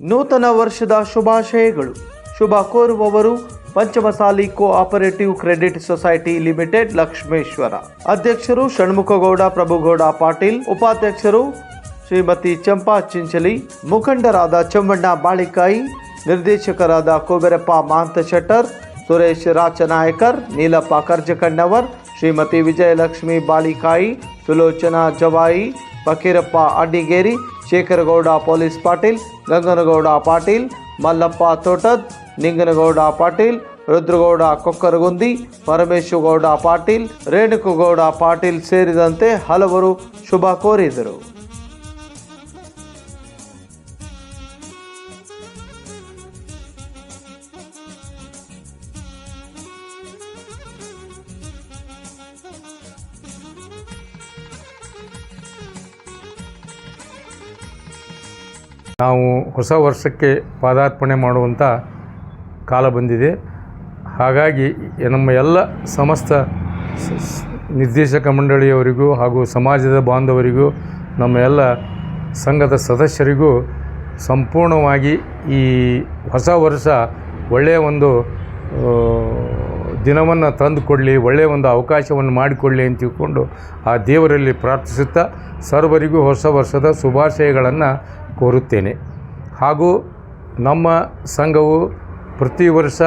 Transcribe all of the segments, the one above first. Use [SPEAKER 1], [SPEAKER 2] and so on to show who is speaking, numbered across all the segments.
[SPEAKER 1] ನೂತನ ವರ್ಷದ ಶುಭಾಶಯಗಳು. ಶುಭ ಕೋರುವವರು Panchamasali cooperative credit society limited Lakshmeshwar. ಅಧ್ಯಕ್ಷರು ಷಣ್ಮುಖಗೌಡ, ಪ್ರಭುಗೌಡ ಪಾಟೀಲ್, ಉಪಾಧ್ಯಕ್ಷರು ಶ್ರೀಮತಿ ಚಂಪಾ ಚಿಂಚಲಿ, ಮುಖಂಡರಾದ ಚಮ್ಮಣ್ಣ ಬಾಳಿಕಾಯಿ, ನಿರ್ದೇಶಕರಾದ ಕೋಬೆರಪ್ಪ ಮಾಂತ ಶೆಟ್ಟರ್, ಸುರೇಶ್ ರಾಚನಾಯಕರ್, ನೀಲಪ್ಪ ಕರ್ಜಕಣ್ಣವರ್, ಶ್ರೀಮತಿ ವಿಜಯಲಕ್ಷ್ಮಿ ಬಾಳಿಕಾಯಿ, ಸುಲೋಚನಾ ಜವಾಯಿ ಫಕೀರಪ್ಪ ಅಡ್ಡಿಗೇರಿ, ಶೇಖರಗೌಡ ಪೊಲೀಸ್ ಪಾಟೀಲ್, ಗಂಗನಗೌಡ ಪಾಟೀಲ್, ಮಲ್ಲಪ್ಪ ತೋಟದ್, ನಿಂಗನಗೌಡ ಪಾಟೀಲ್, ರುದ್ರಗೌಡ ಕೊಕ್ಕರಗುಂದಿ, ಪರಮೇಶ್ವರಗೌಡ ಪಾಟೀಲ್, ರೇಣುಕುಗೌಡ ಪಾಟೀಲ್ ಸೇರಿದಂತೆ ಹಲವರು ಶುಭ ಕೋರಿದರು.
[SPEAKER 2] ನಾವು ಹೊಸ ವರ್ಷಕ್ಕೆ ಪಾದಾರ್ಪಣೆ ಮಾಡುವಂಥ ಕಾಲ ಬಂದಿದೆ. ಹಾಗಾಗಿ ನಮ್ಮ ಎಲ್ಲ ಸಮಸ್ತ ನಿರ್ದೇಶಕ ಮಂಡಳಿಯವರಿಗೂ ಹಾಗೂ ಸಮಾಜದ ಬಾಂಧವರಿಗೂ, ನಮ್ಮ ಎಲ್ಲ ಸಂಘದ ಸದಸ್ಯರಿಗೂ ಸಂಪೂರ್ಣವಾಗಿ ಈ ಹೊಸ ವರ್ಷ ಒಳ್ಳೆಯ ಒಂದು ದಿನವನ್ನು ತಂದು ಕೊಡಲಿ ಒಳ್ಳೆಯ ಒಂದು ಅವಕಾಶವನ್ನು ಮಾಡಿಕೊಡಲಿ ಅಂತ ತಿಳ್ಕೊಂಡು ಆ ದೇವರಲ್ಲಿ ಪ್ರಾರ್ಥಿಸುತ್ತಾ ಸರ್ವರಿಗೂ ಹೊಸ ವರ್ಷದ ಶುಭಾಶಯಗಳನ್ನು ಕೋರುತ್ತೇನೆ. ಹಾಗೂ ನಮ್ಮ ಸಂಘವು ಪ್ರತಿ ವರ್ಷ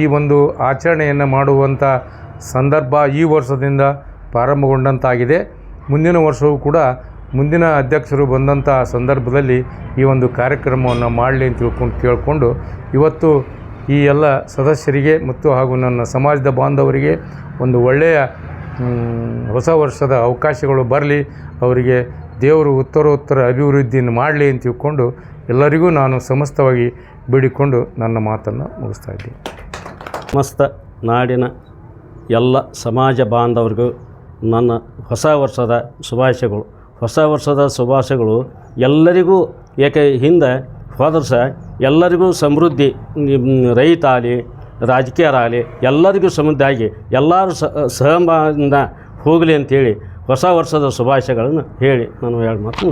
[SPEAKER 2] ಈ ಒಂದು ಆಚರಣೆಯನ್ನು ಮಾಡುವಂಥ ಸಂದರ್ಭ ಈ ವರ್ಷದಿಂದ ಪ್ರಾರಂಭಗೊಂಡಂತಾಗಿದೆ. ಮುಂದಿನ ವರ್ಷವೂ ಕೂಡ ಮುಂದಿನ ಅಧ್ಯಕ್ಷರು ಬಂದಂಥ ಸಂದರ್ಭದಲ್ಲಿ ಈ ಒಂದು ಕಾರ್ಯಕ್ರಮವನ್ನು ಮಾಡಲಿ ಅಂತ ತಿಳ್ಕೊಂಡು ಕೇಳಿಕೊಂಡು ಇವತ್ತು ಈ ಎಲ್ಲ ಸದಸ್ಯರಿಗೆ ಮತ್ತು ಹಾಗೂ ನನ್ನ ಸಮಾಜದ ಬಾಂಧವರಿಗೆ ಒಂದು ಒಳ್ಳೆಯ ಹೊಸ ವರ್ಷದ ಅವಕಾಶಗಳು ಬರಲಿ ಅವರಿಗೆ ದೇವರು ಉತ್ತರೋತ್ತರ ಅಭಿವೃದ್ಧಿಯನ್ನು ಮಾಡಲಿ ಅಂತ ತಿಳ್ಕೊಂಡು ಎಲ್ಲರಿಗೂ ನಾನು ಸಮಸ್ತವಾಗಿ ಬೇಡಿಕೊಂಡು ನನ್ನ ಮಾತನ್ನು ಮುಗಿಸ್ತಾ ಇದ್ದೀನಿ.
[SPEAKER 3] ಸಮಸ್ತ ನಾಡಿನ ಎಲ್ಲ ಸಮಾಜ ಬಾಂಧವರಿಗೂ ನನ್ನ ಹೊಸ ವರ್ಷದ ಶುಭಾಶಯಗಳು. ಹೊಸ ವರ್ಷದ ಶುಭಾಶಯಗಳು ಎಲ್ಲರಿಗೂ ಏಕೆ ಹಿಂದೆ ಹೋದರ್ಸ ಎಲ್ಲರಿಗೂ ಸಮೃದ್ಧಿ ರೈತಾಲಿ ರೈತ ಆಗಲಿ ರಾಜಕೀಯರಾಗಲಿ ಎಲ್ಲರಿಗೂ ಸಂಬಂಧ ಆಗಿ ಎಲ್ಲರೂ ಸಹಭಾಗದಿಂದ ಹೋಗಲಿ ಅಂತೇಳಿ ಹೊಸ ವರ್ಷದ ಶುಭಾಶಯಗಳನ್ನು ಹೇಳಿ ನಾನು ಎರಡು ಮಾತು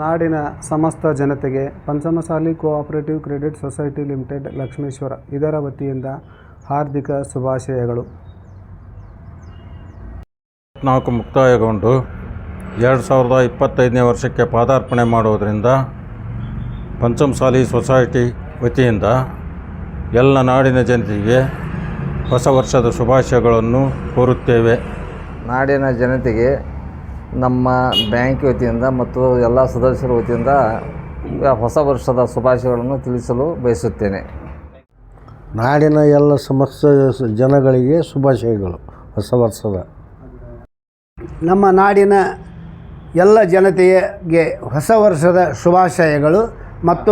[SPEAKER 4] ನಾಡಿನ ಸಮಸ್ತ ಜನತೆಗೆ Panchamasali cooperative credit society limited Lakshmeshwar ಇದರ ವತಿಯಿಂದ ಹಾರ್ದಿಕ ಶುಭಾಶಯಗಳು.
[SPEAKER 5] ನಾಲ್ಕು ಮುಕ್ತಾಯಗೊಂಡು ಎರಡು ಸಾವಿರದ ಇಪ್ಪತ್ತೈದನೇ ವರ್ಷಕ್ಕೆ ಪಾದಾರ್ಪಣೆ ಮಾಡೋದರಿಂದ ಪಂಚಮಸಾಲಿ ಸೊಸೈಟಿ ವತಿಯಿಂದ ಎಲ್ಲ ನಾಡಿನ ಜನತೆಗೆ ಹೊಸ ವರ್ಷದ ಶುಭಾಶಯಗಳನ್ನು ಕೋರುತ್ತೇವೆ.
[SPEAKER 6] ನಾಡಿನ ಜನತೆಗೆ ನಮ್ಮ ಬ್ಯಾಂಕ್ ವತಿಯಿಂದ ಮತ್ತು ಎಲ್ಲ ಸದಸ್ಯರ ವತಿಯಿಂದ ಹೊಸ ವರ್ಷದ ಶುಭಾಶಯಗಳನ್ನು ತಿಳಿಸಲು ಬಯಸುತ್ತೇನೆ.
[SPEAKER 7] ನಾಡಿನ ಎಲ್ಲ ಸಮಸ್ತ ಜನಗಳಿಗೆ ಶುಭಾಶಯಗಳು. ಹೊಸ ವರ್ಷದ.
[SPEAKER 8] ನಮ್ಮ ನಾಡಿನ ಎಲ್ಲ ಜನತೆಗೆ ಹೊಸ ವರ್ಷದ ಶುಭಾಶಯಗಳು ಮತ್ತು